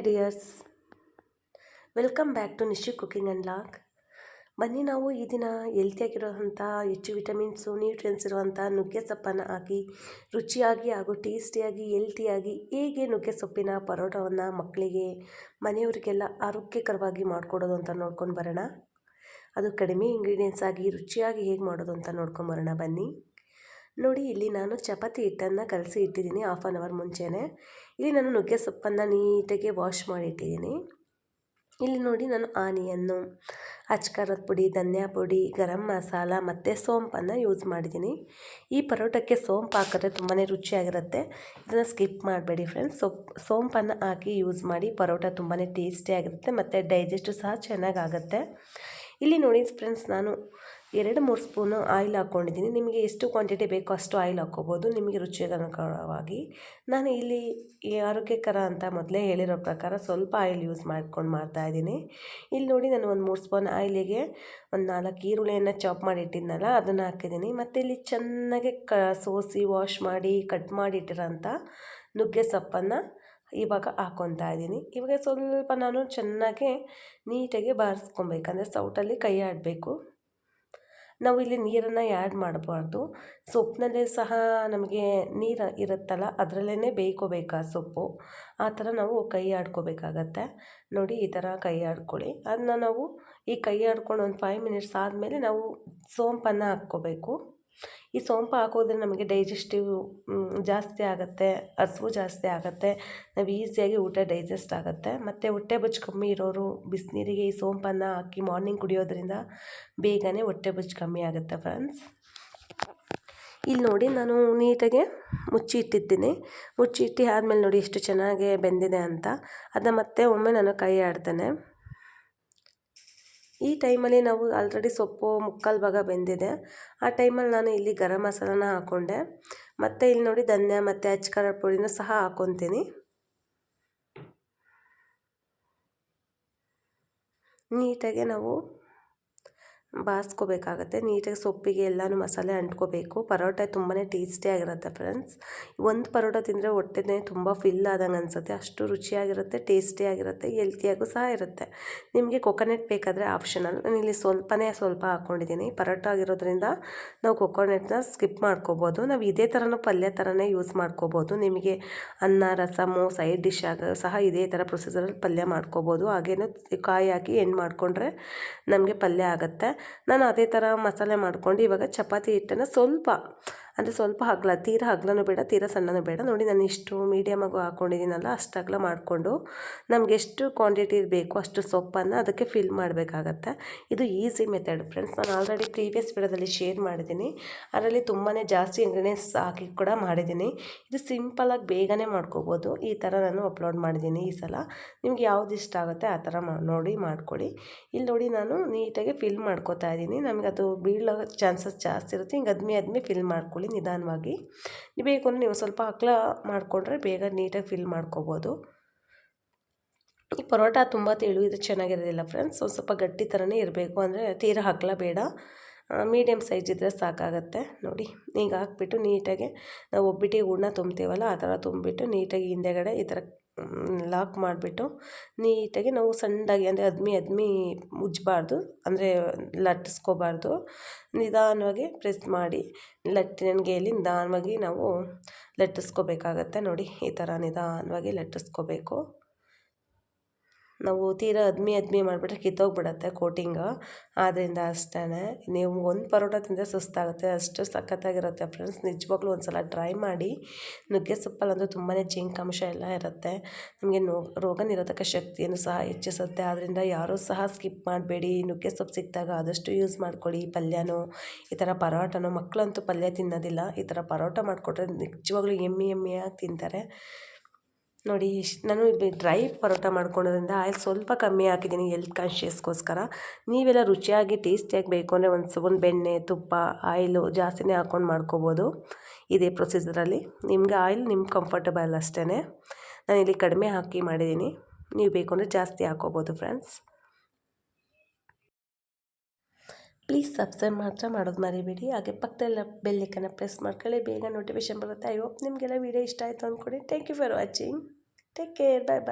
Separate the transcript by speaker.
Speaker 1: Hi dears. Welcome back to Nishi cooking and lock. ಬನ್ನಿ ನಾವು ಈ ದಿನ ಹೆಲ್ತಿಯಾಗಿರೋವಂಥ ಹೆಚ್ಚು ವಿಟಮಿನ್ಸು ನ್ಯೂಟ್ರಿಯನ್ಸ್ ಇರುವಂಥ ನುಗ್ಗೆ ಸೊಪ್ಪನ್ನು ಹಾಕಿ, ರುಚಿಯಾಗಿ ಹಾಗೂ ಟೇಸ್ಟಿಯಾಗಿ ಹೆಲ್ತಿಯಾಗಿ ಹೇಗೆ ನುಗ್ಗೆ ಸೊಪ್ಪಿನ ಪರೋಟವನ್ನು ಮಕ್ಕಳಿಗೆ, ಮನೆಯವರಿಗೆಲ್ಲ ಆರೋಗ್ಯಕರವಾಗಿ ಮಾಡಿಕೊಡೋದು ಅಂತ ನೋಡ್ಕೊಂಡು ಬರೋಣ. ಅದು ಕಡಿಮೆ ಇಂಗ್ರೀಡಿಯೆಂಟ್ಸ್ ಆಗಿ ರುಚಿಯಾಗಿ ಹೇಗೆ ಮಾಡೋದು ಅಂತ ನೋಡ್ಕೊಂಡು ಬರೋಣ. ಬನ್ನಿ. ನೋಡಿ, ಇಲ್ಲಿ ನಾನು ಚಪಾತಿ ಹಿಟ್ಟನ್ನು ಕಲಸಿ ಇಟ್ಟಿದ್ದೀನಿ ಹಾಫ್ ಆನ್ ಅವರ್ ಮುಂಚೆನೇ. ಇಲ್ಲಿ ನಾನು ನುಗ್ಗೆ ಸೊಪ್ಪನ್ನು ನೀಟಾಗಿ ವಾಶ್ ಮಾಡಿ ಇಟ್ಟಿದ್ದೀನಿ. ಇಲ್ಲಿ ನೋಡಿ ನಾನು ಆನಿಯನ್ನು, ಅಚ್ಕಾರದ ಪುಡಿ, ಧನಿಯಾ ಪುಡಿ, ಗರಂ ಮಸಾಲ ಮತ್ತು ಸೋಂಪನ್ನು ಯೂಸ್ ಮಾಡಿದ್ದೀನಿ. ಈ ಪರೋಟಕ್ಕೆ ಸೋಂಪು ಹಾಕಿದ್ರೆ ತುಂಬಾ ರುಚಿಯಾಗಿರುತ್ತೆ. ಇದನ್ನು ಸ್ಕಿಪ್ ಮಾಡಬೇಡಿ ಫ್ರೆಂಡ್ಸ್ ಸೊಪ್, ಸೋಂಪನ್ನು ಹಾಕಿ ಯೂಸ್ ಮಾಡಿ ಪರೋಟ ತುಂಬಾ ಟೇಸ್ಟಿಯಾಗಿರುತ್ತೆ ಮತ್ತು ಡೈಜೆಸ್ಟು ಸಹ ಚೆನ್ನಾಗಾಗುತ್ತೆ. ಇಲ್ಲಿ ನೋಡಿ ಫ್ರೆಂಡ್ಸ್ ನಾನು ಎರಡು ಮೂರು ಸ್ಪೂನು ಆಯಿಲ್ ಹಾಕ್ಕೊಂಡಿದ್ದೀನಿ. ನಿಮಗೆ ಎಷ್ಟು ಕ್ವಾಂಟಿಟಿ ಬೇಕೋ ಅಷ್ಟು ಆಯಿಲ್ ಹಾಕ್ಕೋಬೋದು. ನಿಮಗೆ ರುಚಿಕರವಾಗಿ ನಾನು ಇಲ್ಲಿ ಆರೋಗ್ಯಕರ ಅಂತ ಮೊದಲೇ ಹೇಳಿರೋ ಪ್ರಕಾರ ಸ್ವಲ್ಪ ಆಯಿಲ್ ಯೂಸ್ ಮಾಡ್ಕೊಂಡು ಮಾಡ್ತಾಯಿದ್ದೀನಿ ಇಲ್ಲಿ ನೋಡಿ ನಾನು ಒಂದು ಮೂರು ಸ್ಪೂನ್ ಆಯಿಲಿಗೆ ಒಂದು ನಾಲ್ಕು ಈರುಳ್ಳಿಯನ್ನು ಚಾಪ್ ಮಾಡಿ ಇಟ್ಟಿದ್ನಲ್ಲ, ಅದನ್ನು ಹಾಕಿದ್ದೀನಿ. ಮತ್ತು ಇಲ್ಲಿ ಚೆನ್ನಾಗಿ ಕ ಸೋಸಿ, ವಾಶ್ ಮಾಡಿ, ಕಟ್ ಮಾಡಿಟ್ಟಿರೋಂಥ ನುಗ್ಗೆ ಸೊಪ್ಪನ್ನು ಇವಾಗ ಹಾಕ್ಕೊತಾ ಇದ್ದೀನಿ. ಇವಾಗ ಸ್ವಲ್ಪ ನಾನು ಚೆನ್ನಾಗಿ ನೀಟಾಗಿ ಬಾರಿಸ್ಕೊಬೇಕಂದ್ರೆ ಸೌಟಲ್ಲಿ ಕೈ ಆಡಬೇಕು ನಾವು ಇಲ್ಲಿ ನೀರನ್ನು ಆ್ಯಡ್ ಮಾಡಬಾರ್ದು. ಸೊಪ್ಪಿನಲ್ಲೇ ಸಹ ನಮಗೆ ನೀರು ಇರುತ್ತಲ್ಲ ಅದರಲ್ಲೇ ಬೇಯ್ಕೋಬೇಕು ಆ ಸೊಪ್ಪು. ಆ ಥರ ನಾವು ಕೈ ಆಡ್ಕೋಬೇಕಾಗತ್ತೆ. ನೋಡಿ, ಈ ಥರ ಕೈ ಆಡ್ಕೊಳ್ಳಿ. ಅದನ್ನ ನಾವು ಈ ಕೈ ಆಡ್ಕೊಂಡು ಒಂದು ಫೈವ್ ಮಿನಿಟ್ಸ್ ಆದಮೇಲೆ ನಾವು ಸೋಂಪನ್ನು ಹಾಕ್ಕೋಬೇಕು. ಈ ಸೋಂಪು ಹಾಕೋದ್ರಿಂದ ನಮಗೆ ಡೈಜೆಸ್ಟಿವ್ ಜಾಸ್ತಿ ಆಗುತ್ತೆ, ಹಸಿವು ಜಾಸ್ತಿ ಆಗುತ್ತೆ, ನಾವು ಈಸಿಯಾಗಿ ಊಟ ಡೈಜೆಸ್ಟ್ ಆಗುತ್ತೆ. ಮತ್ತು ಹೊಟ್ಟೆ ಬೊಜ್ಜು ಕಮ್ಮಿ ಇರೋರು ಬಿಸಿನೀರಿಗೆ ಈ ಸೋಂಪನ್ನು ಹಾಕಿ ಮಾರ್ನಿಂಗ್ ಕುಡಿಯೋದ್ರಿಂದ ಬೇಗನೆ ಹೊಟ್ಟೆ ಬೊಜ್ಜು ಕಮ್ಮಿ ಆಗುತ್ತೆ ಫ್ರೆಂಡ್ಸ್ ಇಲ್ಲಿ ನೋಡಿ ನಾನು ನೀಟಾಗಿ ಮುಚ್ಚಿ ಇಟ್ಟಿದ್ದೀನಿ. ಮುಚ್ಚಿ ಇಟ್ಟು ಆದಮೇಲೆ ನೋಡಿ ಎಷ್ಟು ಚೆನ್ನಾಗಿ ಬೆಂದಿದೆ ಅಂತ. ಅದನ್ನ ಮತ್ತೆ ಒಮ್ಮೆ ನಾನು ಕೈ ಆಡ್ತೇನೆ ಈ ಟೈಮಲ್ಲಿ ನಾವು ಆಲ್ರೆಡಿ ಸೊಪ್ಪು ಮುಕ್ಕಾಲು ಭಾಗ ಬೆಂದಿದೆ. ಆ ಟೈಮಲ್ಲಿ ನಾನು ಇಲ್ಲಿ ಗರಂ ಮಸಾಲನ ಹಾಕ್ಕೊಂಡೆ ಮತ್ತು ಇಲ್ಲಿ ನೋಡಿ ಧನ್ಯ ಮತ್ತು ಅಚ್ಚಕರ ಪುಡಿನ ಸಹ ಹಾಕ್ಕೊತೀನಿ ನೀಟಾಗೆ ನಾವು ಬಾಸ್ಕೋಬೇಕಾಗತ್ತೆ ನೀಟಾಗಿ ಸೊಪ್ಪಿಗೆ ಎಲ್ಲನೂ ಮಸಾಲೆ ಅಂಟ್ಕೋಬೇಕು. ಪರೋಟ ತುಂಬಾ ಟೇಸ್ಟಿಯಾಗಿರುತ್ತೆ ಫ್ರೆಂಡ್ಸ್. ಒಂದು ಪರೋಟ ತಿಂದರೆ ಹೊಟ್ಟೆನೇ ತುಂಬ ಫಿಲ್ ಆದಂಗೆ ಅನಿಸುತ್ತೆ. ಅಷ್ಟು ರುಚಿಯಾಗಿರುತ್ತೆ ಟೇಸ್ಟಿಯಾಗಿರುತ್ತೆ ಹೆಲ್ತಿಯಾಗೂ ಸಹ ಇರುತ್ತೆ. ನಿಮಗೆ ಕೊಕೊನೆಟ್ ಬೇಕಾದರೆ ಆಪ್ಷನಲ್. ನಾನು ಇಲ್ಲಿ ಸ್ವಲ್ಪನೇ ಸ್ವಲ್ಪ ಹಾಕ್ಕೊಂಡಿದ್ದೀನಿ. ಪರೋಟ ಆಗಿರೋದ್ರಿಂದ ನಾವು ಕೊಕೊನೆಟ್ನ ಸ್ಕಿಪ್ ಮಾಡ್ಕೋಬೋದು. ನಾವು ಇದೇ ಥರನೂ ಪಲ್ಯ ಥರನೇ ಯೂಸ್ ಮಾಡ್ಕೋಬೋದು. ನಿಮಗೆ ಅನ್ನ ರಸಮು ಸೈಡ್ ಡಿಶ್ ಆಗ ಸಹ ಇದೇ ಥರ ಪ್ರೊಸೀಜರಲ್ಲಿ ಪಲ್ಯ ಮಾಡ್ಕೋಬೋದು. ಹಾಗೇನೂ ಕಾಯಿ ಹಾಕಿ ಎಣ್ಣೆ ಮಾಡಿಕೊಂಡ್ರೆ ನಮಗೆ ಪಲ್ಯ ಆಗುತ್ತೆ. ನಾನು ಅದೇ ಥರ ಮಸಾಲೆ ಮಾಡ್ಕೊಂಡು ಇವಾಗ ಚಪಾತಿ ಹಿಟ್ಟನ್ನು ಸ್ವಲ್ಪ ಅಂದರೆ ಸ್ವಲ್ಪ ಹಗ್ಲ, ತೀರ ಹಗ್ಲನೂ ಬೇಡ, ತೀರ ಸಣ್ಣನೂ ಬೇಡ. ನೋಡಿ ನಾನು ಇಷ್ಟು ಮೀಡಿಯಮಾಗು ಹಾಕ್ಕೊಂಡಿದ್ದೀನಲ್ಲ ಅಷ್ಟು ಅಗಲ ಮಾಡಿಕೊಂಡು ನಮ್ಗೆ ಎಷ್ಟು ಕ್ವಾಂಟಿಟಿ ಬೇಕು, ಅಷ್ಟು ಸೊಪ್ಪನ್ನು ಅದಕ್ಕೆ ಫಿಲ್ ಮಾಡಬೇಕಾಗತ್ತೆ. ಇದು ಈಸಿ ಮೆಥಡ್ ಫ್ರೆಂಡ್ಸ್ ನಾನು ಆಲ್ರೆಡಿ ಪ್ರೀವಿಯಸ್ ವಿಡೋದಲ್ಲಿ ಶೇರ್ ಮಾಡಿದ್ದೀನಿ. ಅದರಲ್ಲಿ ತುಂಬಾ ಜಾಸ್ತಿ ಇಂಗ್ರೀಡಿಯೆಂಟ್ಸ್ ಹಾಕಿ ಕೂಡ ಮಾಡಿದ್ದೀನಿ. ಇದು ಸಿಂಪಲಾಗಿ ಬೇಗನೆ ಮಾಡ್ಕೋಬೋದು. ಈ ಥರ ನಾನು ಅಪ್ಲೋಡ್ ಮಾಡಿದ್ದೀನಿ ಈ ಸಲ. ನಿಮ್ಗೆ ಯಾವ್ದು ಇಷ್ಟ ಆಗುತ್ತೆ ಆ ಥರ ನೋಡಿ ಮಾಡ್ಕೊಳ್ಳಿ. ಇಲ್ಲಿ ನೋಡಿ ನಾನು ನೀಟಾಗಿ ಫಿಲ್ ಮಾಡ್ಕೋತಾ ಇದ್ದೀನಿ. ನಮಗೆ ಅದು ಬೀಳೋ ಚಾನ್ಸಸ್ ಜಾಸ್ತಿ ಇರುತ್ತೆ. ಹಿಂಗೆ ಅದ್ಮಿ ಅದ್ಮಿ ಫಿಲ್ ಮಾಡ್ಕೊಳ್ಳಿ ನಿಧಾನವಾಗಿ. ಬೇಕು ಅಂದರೆ ನೀವು ಸ್ವಲ್ಪ ಹಕ್ಲ ಮಾಡಿಕೊಂಡ್ರೆ ಬೇಗ ನೀಟಾಗಿ ಫಿಲ್ ಮಾಡ್ಕೋಬೋದು. ಈ ಪರೋಟ ತುಂಬ ತೆಳು, ಇದು ಚೆನ್ನಾಗಿರೋದಿಲ್ಲ ಫ್ರೆಂಡ್ಸ್ ಒಂದು ಸ್ವಲ್ಪ ಗಟ್ಟಿ ಥರನೇ ಇರಬೇಕು. ಅಂದರೆ ತೀರಾ ಅಗಲ ಬೇಡ. ಮೀಡಿಯಮ್ ಸೈಜ್ ಇದ್ದರೆ ಸಾಕಾಗತ್ತೆ. ನೋಡಿ, ಈಗ ಹಾಕ್ಬಿಟ್ಟು ನೀಟಾಗಿ ನಾವು ಒಬ್ಬಿಟ್ಟಿಗೆ ಹೂರ್ಣ ತುಂಬ್ತೀವಲ್ಲ, ಆ ಥರ ತುಂಬಿಟ್ಟು ನೀಟಾಗಿ ಹಿಂದೆಗಡೆ ಈ ಥರ ಲಾಕ್ ಮಾಡಿಬಿಟ್ಟು ನೀಟಾಗಿ ನಾವು ಸಣ್ಣದಾಗಿ ಅಂದರೆ ಅದ್ಮಿ ಅದ್ಮಿ ಉಜ್ಜಬಾರ್ದು ಅಂದರೆ ಲಟ್ಟಿಸ್ಕೋಬಾರ್ದು. ನಿಧಾನವಾಗಿ ಪ್ರೆಸ್ ಮಾಡಿ ಲಟ್ಟಿನಗೆಯಲ್ಲಿ ನಿಧಾನವಾಗಿ ನಾವು ಲಟ್ಟಿಸ್ಕೋಬೇಕಾಗತ್ತೆ ನೋಡಿ, ಈ ಥರ ನಿಧಾನವಾಗಿ ಲಟ್ಟಿಸ್ಕೋಬೇಕು. ನಾವು ತೀರಾ ಅದ್ಮಿ ಅದ್ಮಿ ಮಾಡಿಬಿಟ್ರೆ ಕಿತ್ತೋಗ್ಬಿಡತ್ತೆ ಕೋಟಿಂಗ. ಆದ್ದರಿಂದ ಅಷ್ಟೇ ನೀವು ಒಂದು ಪರೋಟ ತಿಂದರೆ ಸುಸ್ತಾಗುತ್ತೆ, ಅಷ್ಟು ಸಖತ್ತಾಗಿರುತ್ತೆ ಫ್ರೆಂಡ್ಸ್ ನಿಜವಾಗ್ಲೂ ಒಂದು ಸಲ ಟ್ರೈ ಮಾಡಿ. ನುಗ್ಗೆ ಸೊಪ್ಪಲ್ಲಂತೂ ತುಂಬಾ ಜಿಂಕ್ ಅಂಶ ಎಲ್ಲ ಇರುತ್ತೆ. ನಮಗೆ ನೋ, ರೋಗ ನಿರೋಧಕ ಶಕ್ತಿಯನ್ನು ಸಹ ಹೆಚ್ಚಿಸುತ್ತೆ. ಆದ್ದರಿಂದ ಯಾರೂ ಸಹ ಸ್ಕಿಪ್ ಮಾಡಬೇಡಿ. ನುಗ್ಗೆ ಸೊಪ್ಪು ಸಿಕ್ಕಿದಾಗ ಆದಷ್ಟು ಯೂಸ್ ಮಾಡ್ಕೊಳ್ಳಿ. ಪಲ್ಯನೋ, ಈ ಥರ ಪರೋಟನೋ ಮಕ್ಕಳಂತೂ ಪಲ್ಯ ತಿನ್ನೋದಿಲ್ಲ. ಈ ಥರ ಪರೋಟ ಮಾಡಿಕೊಟ್ರೆ ನಿಜವಾಗ್ಲೂ ಎಮ್ಮಿ ಎಮ್ಮಿಯಾಗಿ ತಿಂತಾರೆ. ನೋಡಿ ಇಷ್ಟು ನಾನು ಡ್ರೈ ಪರೋಟ ಮಾಡ್ಕೊಳೋದ್ರಿಂದ ಆಯಿಲ್ ಸ್ವಲ್ಪ ಕಮ್ಮಿ ಹಾಕಿದ್ದೀನಿ ಹೆಲ್ತ್ ಕಾನ್ಷಿಯಸ್ಗೋಸ್ಕರ ನೀವೆಲ್ಲ ರುಚಿಯಾಗಿ ಟೇಸ್ಟಿಯಾಗಿ ಬೇಕು ಅಂದರೆ ಒಂದು ಸಗುನ್ ಬೆಣ್ಣೆ, ತುಪ್ಪ, ಆಯಿಲು ಜಾಸ್ತಿನೇ ಹಾಕ್ಕೊಂಡು ಮಾಡ್ಕೋಬೋದು ಇದೇ ಪ್ರೊಸೀಜರಲ್ಲಿ ನಿಮಗೆ ಆಯಿಲ್ ನಿಮ್ಮ ಕಂಫರ್ಟಬಲ್ ಅಷ್ಟೇ ನಾನಿಲ್ಲಿ ಕಡಿಮೆ ಹಾಕಿ ಮಾಡಿದ್ದೀನಿ. ನೀವು ಬೇಕು ಅಂದರೆ ಜಾಸ್ತಿ ಹಾಕ್ಕೋಬೋದು ಫ್ರೆಂಡ್ಸ್ ಪ್ಲೀಸ್ ಸಬ್ಸ್ಕ್ರೈಬ್ ಮಾತ್ರ ಮಾಡೋದು ಮರಿಬೇಡಿ. ಹಾಗೆ ಪಕ್ಕದಲ್ಲ ಬೆಲ್ಲಿಕನ್ನು ಪ್ರೆಸ್ ಮಾಡ್ಕೊಳ್ಳಿ. ಬೇಗ ನೋಟಿಫಿಕೇಶನ್ ಬರುತ್ತೆ. ಐ ಹೋಪ್ ನಿಮಗೆಲ್ಲ ವೀಡಿಯೋ ಇಷ್ಟ ಆಯಿತು ಅಂದ್ಕೊಡಿ. Thank you for watching take care bye bye